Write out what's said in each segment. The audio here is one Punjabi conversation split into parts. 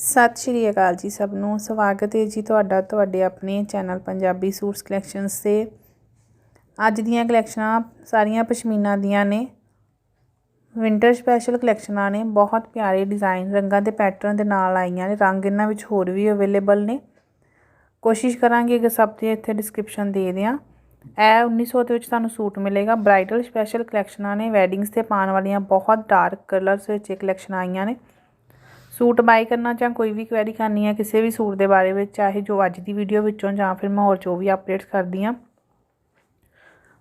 ਸਤਿ ਸ਼੍ਰੀ ਅਕਾਲ ਜੀ ਸਭ ਨੂੰ। ਸਵਾਗਤ ਹੈ ਜੀ ਤੁਹਾਡਾ, ਤੁਹਾਡੇ ਆਪਣੇ ਚੈਨਲ ਪੰਜਾਬੀ ਸੂਟਸ ਕਲੈਕਸ਼ਨਸ ਤੇ। ਅੱਜ ਦੀਆਂ ਕਲੈਕਸ਼ਨਾਂ ਸਾਰੀਆਂ ਪਸ਼ਮੀਨਾ ਦੀਆਂ ਨੇ। ਵਿੰਟਰ ਸਪੈਸ਼ਲ ਕਲੈਕਸ਼ਨਾਂ ਨੇ, ਬਹੁਤ ਪਿਆਰੇ ਡਿਜ਼ਾਈਨ ਰੰਗਾਂ ਦੇ ਪੈਟਰਨ ਦੇ ਨਾਲ ਆਈਆਂ ਨੇ। ਰੰਗ ਇਹਨਾਂ ਵਿੱਚ ਹੋਰ ਵੀ ਅਵੇਲੇਬਲ ਨੇ। ਕੋਸ਼ਿਸ਼ ਕਰਾਂਗੇ ਕਿ ਸਭ ਦੀ ਇੱਥੇ ਡਿਸਕ੍ਰਿਪਸ਼ਨ ਦੇ ਦਿਆਂ। ਇਹ 1900 ਦੇ ਵਿੱਚ ਤੁਹਾਨੂੰ ਸੂਟ ਮਿਲੇਗਾ। ਬ੍ਰਾਈਡਲ ਸਪੈਸ਼ਲ ਕਲੈਕਸ਼ਨਾਂ ਨੇ ਵੈਡਿੰਗਸ ਤੇ ਪਾਉਣ ਵਾਲੀਆਂ ਬਹੁਤ ਡਾਰਕ ਕਲਰਸ ਵਿੱਚ ਇਹ ਕਲੈਕਸ਼ਨ ਆਈਆਂ ਨੇ। ਸੂਟ ਬਾਈ ਕਰਨਾ ਜਾਂ ਕੋਈ ਵੀ ਕੁਐਰੀ ਕਰਨੀ ਹੈ ਕਿਸੇ ਵੀ ਸੂਟ ਦੇ ਬਾਰੇ ਵਿੱਚ, ਚਾਹੇ ਜੋ ਅੱਜ ਦੀ ਵੀਡੀਓ ਵਿੱਚੋਂ ਜਾਂ ਫਿਰ ਮੈਂ ਹੋਰ ਜੋ ਵੀ ਅਪਡੇਟਸ ਕਰਦੀ ਆ,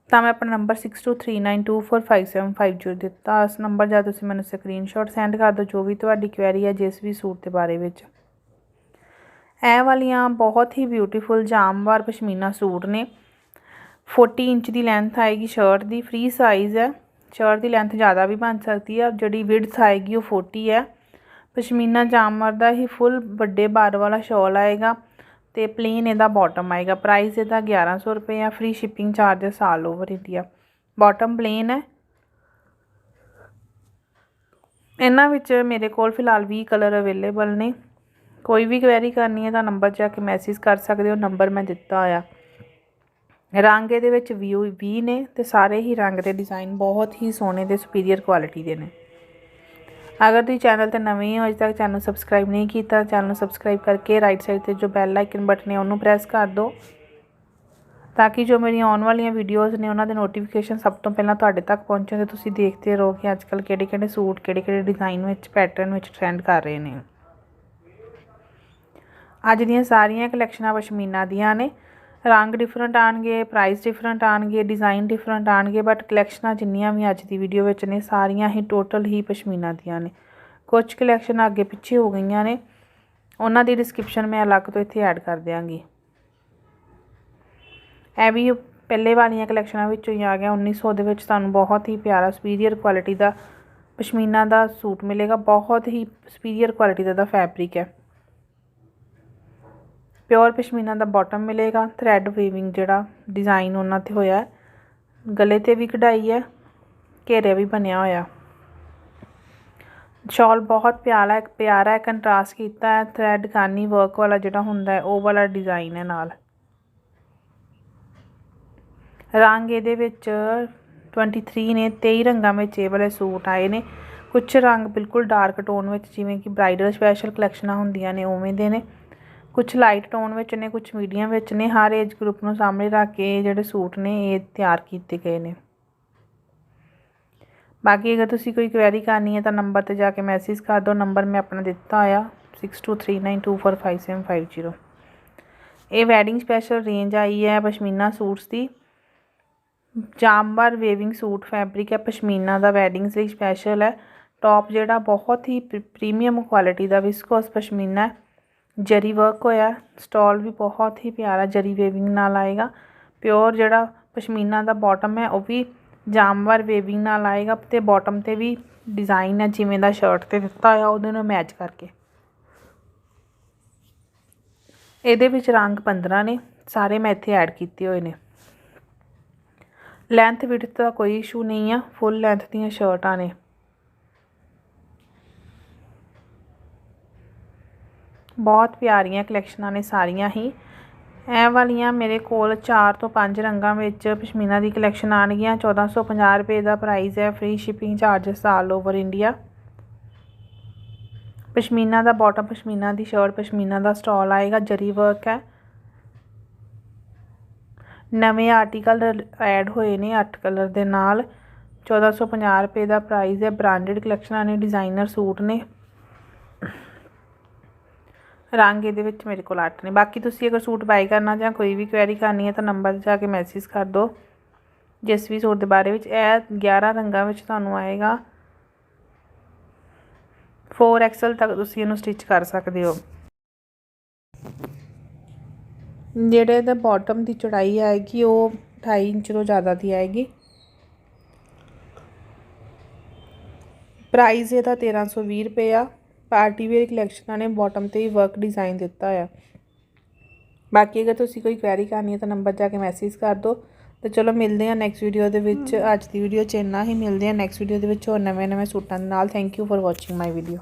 ਤਾਂ ਮੈਂ ਆਪਣਾ ਨੰਬਰ 6239245750 ਦਿੱਤਾ। ਇਸ ਨੰਬਰ ਜਾਂ ਤੁਸੀਂ ਮੈਨੂੰ ਸਕਰੀਨਸ਼ਾਟ ਸੈਂਡ ਕਰ ਦਿਓ, ਜੋ ਵੀ ਤੁਹਾਡੀ ਕੁਐਰੀ ਹੈ ਜਿਸ ਵੀ ਸੂਟ ਦੇ ਬਾਰੇ ਵਿੱਚ। ਇਹ ਵਾਲੀਆਂ ਬਹੁਤ ਹੀ ਬਿਊਟੀਫੁਲ ਜਾਮਵਾਰ ਪਸ਼ਮੀਨਾ ਸੂਟ ਨੇ। 40 ਇੰਚ ਦੀ ਲੈਂਥ ਆਏਗੀ ਸ਼ਰਟ ਦੀ ਫ੍ਰੀ ਸਾਈਜ਼ ਹੈ। ਸ਼ਰਟ ਦੀ ਲੈਂਥ ਜ਼ਿਆਦਾ ਵੀ ਬਣ ਸਕਦੀ ਹੈ ਜਿਹੜੀ ਵਿਡਥ ਆਏਗੀ ਉਹ 40 ਹੈ। ਪਸ਼ਮੀਨਾ ਜਾਮਰ ਦਾ ਹੀ ਫੁੱਲ ਵੱਡੇ ਬਾਰ ਵਾਲਾ ਸ਼ਾਲ ਆਏਗਾ ਤੇ ਪਲੇਨ ਇਹਦਾ ਬਾਟਮ ਆਏਗਾ। ਪ੍ਰਾਈਸ ਇਹਦਾ 1100 ਰੁਪਏ ਆ free shipping charges all over India bottom plain ਹੈ। ਇਹਨਾਂ ਵਿੱਚ ਮੇਰੇ ਕੋਲ ਫਿਲਹਾਲ 20 ਕਲਰ ਅਵੇਲੇਬਲ ਨੇ। ਕੋਈ ਵੀ ਕੁਐਰੀ ਕਰਨੀ ਹੈ ਤਾਂ ਨੰਬਰ ਜਾ ਕੇ ਮੈਸੇਜ ਕਰ ਸਕਦੇ ਹੋ। ਨੰਬਰ ਮੈਂ ਦਿੱਤਾ ਹੋਇਆ। ਰੰਗ ਇਹਦੇ ਵਿੱਚ ਵਿਊ 20 ਨੇ ਤੇ ਸਾਰੇ ਹੀ ਰੰਗ ਦੇ ਡਿਜ਼ਾਈਨ ਬਹੁਤ ਹੀ ਸੋਹਣੇ ਤੇ ਸੁਪੀਰੀਅਰ ਕੁਆਲਿਟੀ ਦੇ ਨੇ। ਅਗਰ ਤੁਸੀਂ ਚੈਨਲ ਤੇ ਨਵੇਂ ਹੋ, ਅਜੇ ਤੱਕ ਚੈਨਲ ਨੂੰ ਸਬਸਕ੍ਰਾਈਬ ਨਹੀਂ ਕੀਤਾ, ਚੈਨਲ ਨੂੰ ਸਬਸਕ੍ਰਾਈਬ ਕਰਕੇ ਰਾਈਟ ਸਾਈਡ ਤੇ ਜੋ ਬੈਲ ਆਈਕਨ ਬਟਨ ਹੈ, ਉਹਨੂੰ ਪ੍ਰੈਸ ਕਰ ਦਿਓ। ਤਾਂ ਕਿ ਜੋ ਮੇਰੀਆਂ ਆਉਣ ਵਾਲੀਆਂ ਵੀਡੀਓਜ਼ ਨੇ, ਉਹਨਾਂ ਦੇ ਨੋਟੀਫਿਕੇਸ਼ਨ ਸਭ ਤੋਂ ਪਹਿਲਾਂ ਤੁਹਾਡੇ ਤੱਕ ਪਹੁੰਚਣ ਤੇ ਤੁਸੀਂ ਦੇਖਦੇ ਰਹੋ ਕਿ ਅੱਜਕੱਲ ਕਿਹੜੇ ਕਿਹੜੇ ਸੂਟ ਕਿਹੜੇ ਕਿਹੜੇ ਡਿਜ਼ਾਈਨ ਵਿੱਚ ਪੈਟਰਨ ਵਿੱਚ ਟ੍ਰੈਂਡ ਕਰ ਰਹੇ ਨੇ। ਅੱਜ ਦੀਆਂ ਸਾਰੀਆਂ ਕਲੈਕਸ਼ਨਾਂ ਪਸ਼ਮੀਨਾ ਦੀਆਂ ਨੇ। ਰੰਗ ਡਿਫਰੈਂਟ ਆਣਗੇ ਪ੍ਰਾਈਸ ਡਿਫਰੈਂਟ ਆਣਗੇ ਡਿਜ਼ਾਈਨ ਡਿਫਰੈਂਟ ਆਣਗੇ ਬਟ ਕਲੈਕਸ਼ਨਾਂ ਜਿੰਨੀਆਂ ਵੀ ਅੱਜ ਦੀ ਵੀਡੀਓ ਵਿੱਚ ਨੇ, ਸਾਰੀਆਂ ਹੀ ਟੋਟਲ ਹੀ ਪਸ਼ਮੀਨਾ ਦੀਆਂ ਨੇ। ਕੁਝ ਕਲੈਕਸ਼ਨ ਅੱਗੇ ਪਿੱਛੇ ਹੋ ਗਈਆਂ ਨੇ, ਉਹਨਾਂ ਦੀ ਡਿਸਕ੍ਰਿਪਸ਼ਨ ਮੈਂ ਅਲੱਗ ਤੋਂ ਇੱਥੇ ਐਡ ਕਰ ਦਿਆਂਗੀ। ਇਹ ਵੀ ਪਹਿਲੇ ਵਾਲੀਆਂ ਕਲੈਕਸ਼ਨਾਂ ਵਿੱਚੋਂ ਹੀ ਆ ਗਿਆ 1900 ਦੇ ਵਿੱਚ ਤੁਹਾਨੂੰ ਬਹੁਤ ਹੀ ਪਿਆਰਾ ਸੁਪੀਰੀਅਰ ਕੁਆਲਿਟੀ ਦਾ ਪਸ਼ਮੀਨਾ ਦਾ ਸੂਟ ਮਿਲੇਗਾ, ਬਹੁਤ ਹੀ ਸੁਪੀਰੀਅਰ ਕੁਆਲਿਟੀ ਦਾ ਦਾ ਫੈਬਰਿਕ ਹੈ। ਪਿਓਰ ਪਸ਼ਮੀਨਾ ਦਾ ਬਾਟਮ ਮਿਲੇਗਾ ਥਰੈਡ ਵੀਵਿੰਗ ਜਿਹੜਾ ਡਿਜ਼ਾਈਨ ਉਹਨਾਂ ਤੇ ਹੋਇਆ ਗਲੇ ਤੇ ਵੀ ਕਢਾਈ ਹੈ, ਘੇਰੇ ਵੀ ਬਣਿਆ ਹੋਇਆ। ਸ਼ਾਲ ਬਹੁਤ ਪਿਆਰਾ ਹੈ ਪਿਆਰਾ ਹੈ ਕੰਟਰਾਸਟ ਕੀਤਾ ਹੈ ਥਰੈਡ ਕਾਨੀ ਵਰਕ ਵਾਲਾ ਜਿਹੜਾ ਹੁੰਦਾ ਹੈ, ਉਹ ਵਾਲਾ ਡਿਜ਼ਾਈਨ ਹੈ ਨਾਲ। ਰੰਗ ਇਹਦੇ ਵਿੱਚ 23 ਨੇ 23 ਰੰਗਾਂ ਵਿੱਚ ਇਹ ਵਾਲੇ ਸੂਟ ਆਏ ਨੇ। ਕੁਝ ਰੰਗ ਬਿਲਕੁਲ ਡਾਰਕ ਟੋਨ ਵਿੱਚ, ਜਿਵੇਂ ਕਿ ਬ੍ਰਾਈਡਲ ਸਪੈਸ਼ਲ ਕਲੈਕਸ਼ਨਾਂ ਹੁੰਦੀਆਂ ਨੇ, ਉਵੇਂ ਦੇ ਨੇ। ਕੁਝ ਲਾਈਟ ਟੋਨ ਵਿੱਚ ਨੇ ਕੁਝ ਮੀਡੀਅਮ ਵਿੱਚ ਨੇ, ਹਰ ਏਜ ਗਰੁੱਪ ਨੂੰ ਸਾਹਮਣੇ ਰੱਖ ਕੇ ਜਿਹੜੇ ਸੂਟ ਨੇ, ਇਹ ਤਿਆਰ ਕੀਤੇ ਗਏ ਨੇ। ਬਾਕੀ ਅਗਰ ਤੁਸੀਂ ਕੋਈ ਕੁਐਰੀ ਕਰਨੀ ਹੈ ਤਾਂ ਨੰਬਰ ਤੇ ਜਾ ਕੇ ਮੈਸੇਜ ਕਰ ਦਿਓ। ਨੰਬਰ ਮੈਂ ਆਪਣਾ ਦਿੱਤਾ ਹੋਇਆ 6239245750 ਇਹ ਵੈਡਿੰਗ ਸਪੈਸ਼ਲ ਰੇਂਜ ਆਈ ਹੈ ਪਸ਼ਮੀਨਾ ਸੂਟਸ ਦੀ। ਜਾਮਬਰ ਵੇਵਿੰਗ ਸੂਟ ਫੈਬਰਿਕ ਹੈ, ਪਸ਼ਮੀਨਾ ਦਾ ਵੈਡਿੰਗਸ ਲਈ ਸਪੈਸ਼ਲ ਹੈ। ਟੌਪ ਜਿਹੜਾ ਬਹੁਤ ਹੀ ਪ੍ਰੀਮੀਅਮ ਕੁਆਲਿਟੀ ਦਾ ਵਿਸਕੋਸ ਪਸ਼ਮੀਨਾ ਹੈ। ਜਰੀ ਵਰਕ ਹੋਇਆ ਸਟਾਲ ਵੀ ਬਹੁਤ ਹੀ ਪਿਆਰਾ ਜਰੀ ਵੇਵਿੰਗ ਨਾਲ ਆਏਗਾ। ਪਿਓਰ ਜਿਹੜਾ ਪਸ਼ਮੀਨਾ ਦਾ ਬਾਟਮ ਹੈ, ਉਹ ਵੀ ਜਾਮਵਰ ਵੇਵਿੰਗ ਨਾਲ ਆਏਗਾ ਤੇ ਬਾਟਮ ਤੇ ਵੀ ਡਿਜ਼ਾਈਨ ਹੈ, ਜਿਵੇਂ ਦਾ ਸ਼ਰਟ ਤੇ ਦਿੱਤਾ ਹੋਇਆ, ਉਹਦੇ ਨਾਲ ਮੈਚ ਕਰਕੇ। ਇਹਦੇ ਵਿੱਚ ਰੰਗ 15 ਨੇ, ਸਾਰੇ ਮੈਂ ਇੱਥੇ ਐਡ ਕੀਤੇ ਹੋਏ ਨੇ। ਲੈਂਥ ਵਿਡਥ ਦਾ ਕੋਈ ਇਸ਼ੂ ਨਹੀਂ ਆ ਫੁੱਲ ਲੈਂਥ ਦੀਆਂ ਸ਼ਰਟਾਂ ਨੇ। ਬਹੁਤ ਪਿਆਰੀਆਂ ਕਲੈਕਸ਼ਨਾਂ ਨੇ ਸਾਰੀਆਂ ਹੀ। ਇਹ ਵਾਲੀਆਂ ਮੇਰੇ ਕੋਲ 4 ਤੋਂ 5 ਰੰਗਾਂ ਵਿੱਚ ਪਸ਼ਮੀਨਾ ਦੀ ਕਲੈਕਸ਼ਨ ਆਣਗੀਆਂ 1450 ਰੁਪਏ ਦਾ ਪ੍ਰਾਈਸ ਹੈ। Free shipping charges all over India pashmina ਦਾ ਬਾਟਮ ਪਸ਼ਮੀਨਾ ਦੀ ਸ਼ਰਟ ਪਸ਼ਮੀਨਾ ਦਾ ਸਟਾਲ ਆਏਗਾ। ਜਰੀ ਵਰਕ ਹੈ। ਨਵੇਂ ਆਰਟੀਕਲ ਐਡ ਹੋਏ ਨੇ 8 ਕਲਰ ਦੇ ਨਾਲ। 1450 ਰੁਪਏ ਦਾ ਪ੍ਰਾਈਸ ਹੈ। ਬ੍ਰਾਂਡਡ ਕਲੈਕਸ਼ਨਾਂ ਨੇ ਡਿਜ਼ਾਈਨਰ ਸੂਟ ਨੇ। ਰੰਗ ਇਹਦੇ ਵਿੱਚ ਮੇਰੇ ਕੋਲ 8 ਨੇ। ਬਾਕੀ ਤੁਸੀਂ ਅਗਰ ਸੂਟ ਬਾਈ ਕਰਨਾ ਜਾਂ ਕੋਈ ਵੀ ਕੁਐਰੀ ਕਰਨੀ ਹੈ ਤਾਂ ਨੰਬਰ 'ਤੇ ਜਾ ਕੇ ਮੈਸੇਜ ਕਰ ਦਿਓ। ਜਿਸ ਵੀ ਸੂਟ ਦੇ ਬਾਰੇ ਵਿੱਚ ਇਹ 11 ਰੰਗਾਂ ਵਿੱਚ ਤੁਹਾਨੂੰ ਆਏਗਾ। 4XL ਤੱਕ ਤੁਸੀਂ ਇਹਨੂੰ ਸਟਿਚ ਕਰ ਸਕਦੇ ਹੋ। ਜਿਹੜੇ ਦਾ ਬਾਟਮ ਦੀ ਚੌੜਾਈ ਆਏਗੀ, ਉਹ 28 ਇੰਚ ਤੋਂ ਜ਼ਿਆਦਾ ਦੀ ਆਏਗੀ। ਪ੍ਰਾਈਸ ਇਹਦਾ 1320 ਰੁਪਏ ਆ। ਪਾਰਟੀ ਵੇਅਰ ਕਲੈਕਸ਼ਨਾਂ ਨੇ ਬਾਟਮ ਤੇ ਹੀ ਵਰਕ ਡਿਜ਼ਾਈਨ ਦਿੱਤਾ ਹੋਇਆ ਬਾਕੀ ਅਗਰ ਤੁਸੀਂ ਕੋਈ ਕੁਐਰੀ ਕਰਨੀ ਹੈ ਤਾਂ ਨੰਬਰ ਜਾ ਕੇ ਮੈਸੇਜ ਕਰ ਦਿਓ। ਤੇ ਚਲੋ ਮਿਲਦੇ ਹਾਂ ਨੈਕਸਟ ਵੀਡੀਓ ਦੇ ਵਿੱਚ। ਅੱਜ ਦੀ ਵੀਡੀਓ 'ਚ ਇੰਨਾ ਹੀ। ਮਿਲਦੇ ਹਾਂ ਨੈਕਸਟ ਵੀਡੀਓ ਦੇ ਵਿੱਚ ਹੋਰ ਨਵੇਂ ਨਵੇਂ ਸੂਟਾਂ ਦੇ ਨਾਲ। Thank you for watching my video